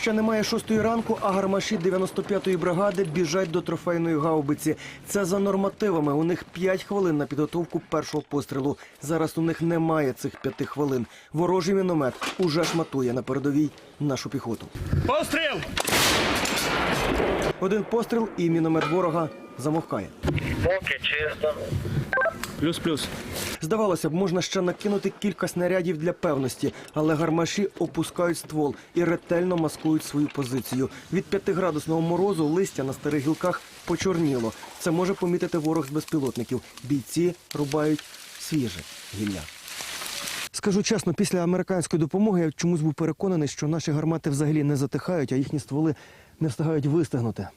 Ще немає шостої ранку, а гармаші 95-ї бригади біжать до трофейної гаубиці. Це за нормативами. У них 5 хвилин на підготовку першого пострілу. Зараз у них немає цих п'яти хвилин. Ворожий міномет уже шматує на передовій нашу піхоту. Постріл! Один постріл і міномет ворога замовкає. Поки чисто. Плюс-плюс. Здавалося б, можна ще накинути кілька снарядів для певності, але гармаші опускають ствол і ретельно маскують свою позицію. Від п'ятиградусного морозу листя на старих гілках почорніло. Це може помітити ворог з безпілотників. Бійці рубають свіже гілля. Скажу чесно, після американської допомоги я чомусь був переконаний, що наші гармати взагалі не затихають, а їхні стволи не встигають вистигнути.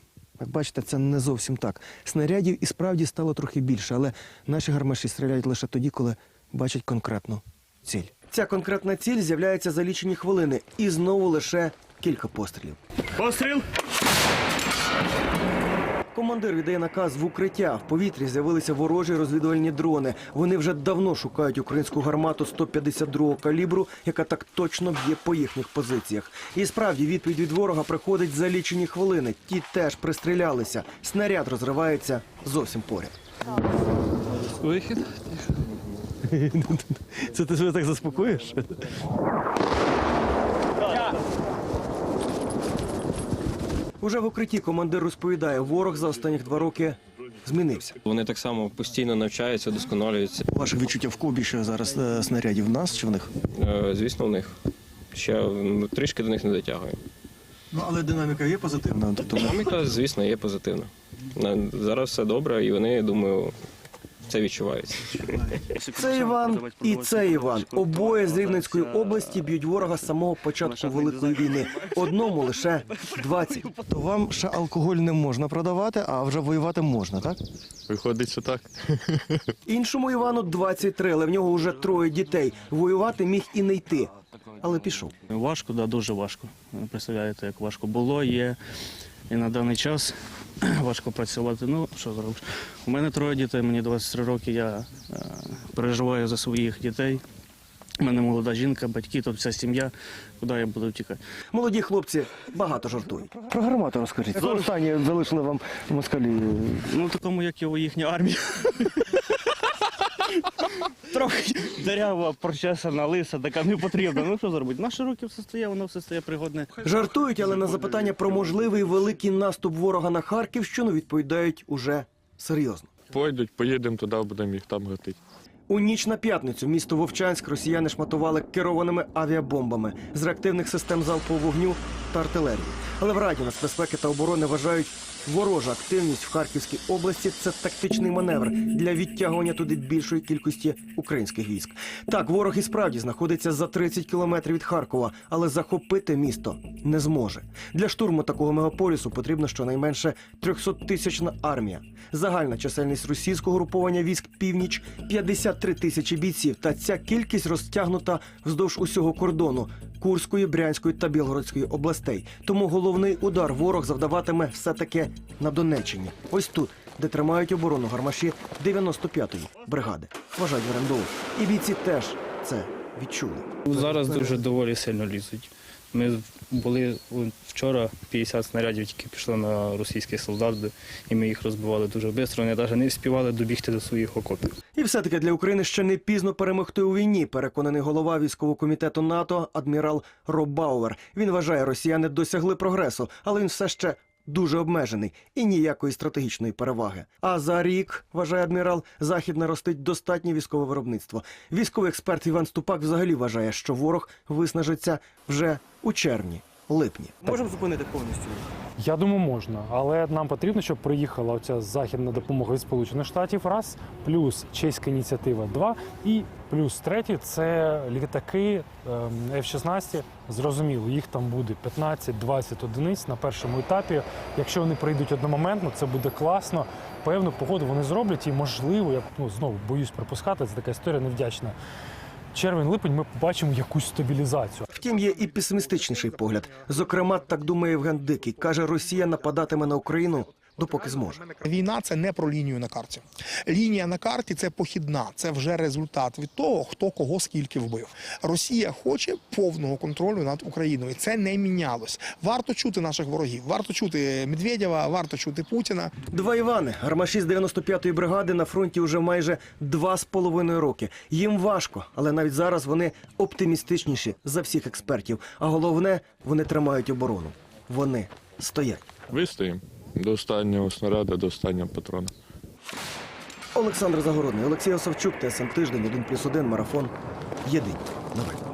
Як бачите, це не зовсім так. Снарядів і справді стало трохи більше, але наші гармаші стріляють лише тоді, коли бачать конкретну ціль. Ця конкретна ціль з'являється за лічені хвилини, і знову лише кілька пострілів. Постріл! Командир віддає наказ в укриття. В повітрі з'явилися ворожі розвідувальні дрони. Вони вже давно шукають українську гармату 152-го калібру, яка так точно б'є по їхніх позиціях. І справді відповідь від ворога приходить за лічені хвилини. Ті теж пристрілялися. Снаряд розривається зовсім поряд. Вихід. Це ти себе так заспокоїш? Уже в укритті командир розповідає, ворог за останніх два роки змінився. Вони так само постійно навчаються, досконалюються. Ваше відчуття в кого більше зараз е, снарядів в нас чи в них? Е, Звісно, в них ще ну, трішки до них не дотягує. Ну але динаміка є позитивна. Тому Динаміка, звісно, є позитивна. На- Зараз все добре, і вони, я думаю, це відчувають. це Іван і це Іван. Обоє з Рівненської області б'ють ворога з самого початку великої війни. Одному лише 20. То вам ще алкоголь не можна продавати, а вже воювати можна, так? Виходить, що так. Іншому Івану 23, але в нього вже троє дітей. Воювати міг і не йти, але пішов. Важко, да, дуже важко. Представляєте, як важко було, є. І на даний час важко працювати. Ну, що зробиш? У мене троє дітей, мені 23 роки, я е, переживаю за своїх дітей. У мене молода жінка, батьки, тобто вся сім'я. Куди я буду втікати? Молоді хлопці багато жартують. Про гармату розкажіть. Останнє залишили вам москалі. Ну, такому, як його їхня армія. Трохи дерева прочесана, лиса, така не потрібна. Ну що зробити? Наші руки все стає, воно все стає пригодне. Жартують, але на запитання про можливий великий наступ ворога на Харківщину відповідають уже серйозно. Пойдуть, поїдемо туди, будемо їх там гатити. У ніч на п'ятницю місто Вовчанськ росіяни шматували керованими авіабомбами з реактивних систем залпового вогню та артилерії. Але в Раді нацбезпеки та оборони вважають, ворожа активність в Харківській області це тактичний маневр для відтягування туди більшої кількості українських військ. Так, ворог і справді знаходиться за 30 кілометрів від Харкова, але захопити місто не зможе. Для штурму такого мегаполісу потрібна щонайменше 300-тисячна армія. Загальна чисельність російського груповання військ північ 53 тисячі бійців. Та ця кількість розтягнута вздовж усього кордону Курської, Брянської та Білгородської областей. Тому головний удар ворог завдаватиме все таки на Донеччині. Ось тут, де тримають оборону гармаші 95-ї бригади. Вважають Верендоу. І бійці теж це відчули. Зараз дуже доволі сильно лізуть. Ми були вчора 50 снарядів які пішли на російських солдат, і ми їх розбивали дуже швидко. Вони навіть не вспівали добігти до своїх окопів. І все-таки для України ще не пізно перемогти у війні. Переконаний голова військового комітету НАТО адмірал Роббауер. Він вважає, росіяни досягли прогресу, але він все ще дуже обмежений і ніякої стратегічної переваги. А за рік, вважає адмірал, захід наростить достатнє військове виробництво. Військовий експерт Іван Ступак взагалі вважає, що ворог виснажиться вже у червні. Липні можемо зупинити повністю. Я думаю, можна, але нам потрібно, щоб приїхала оця західна допомога від Сполучених Штатів, раз, плюс чеська ініціатива, два, і плюс третє це літаки ем, F-16. Зрозуміло, їх там буде 15-20 одиниць на першому етапі. Якщо вони прийдуть одномоментно, це буде класно. Певну погоду вони зроблять, і можливо, я ну знову боюсь припускати, це така історія невдячна. Червень-липень ми побачимо якусь стабілізацію. Втім, є і песимістичніший погляд. Зокрема, так думає Євген Дикий. Каже, Росія нападатиме на Україну допоки зможе. Війна це не про лінію на карті. Лінія на карті це похідна, це вже результат від того, хто кого скільки вбив. Росія хоче повного контролю над Україною. Це не мінялось. Варто чути наших ворогів, варто чути Медведєва, варто чути Путіна. Два Івани, гармаші з 95-ї бригади на фронті вже майже два з половиною роки. Їм важко, але навіть зараз вони оптимістичніші за всіх експертів. А головне, вони тримають оборону. Вони стоять. Вистоїмо до останнього снаряду, до останнього патрона. Олександр Загородний, Олексій Осавчук, ТСН Тиждень, 1+,1, Марафон. Єдині новини.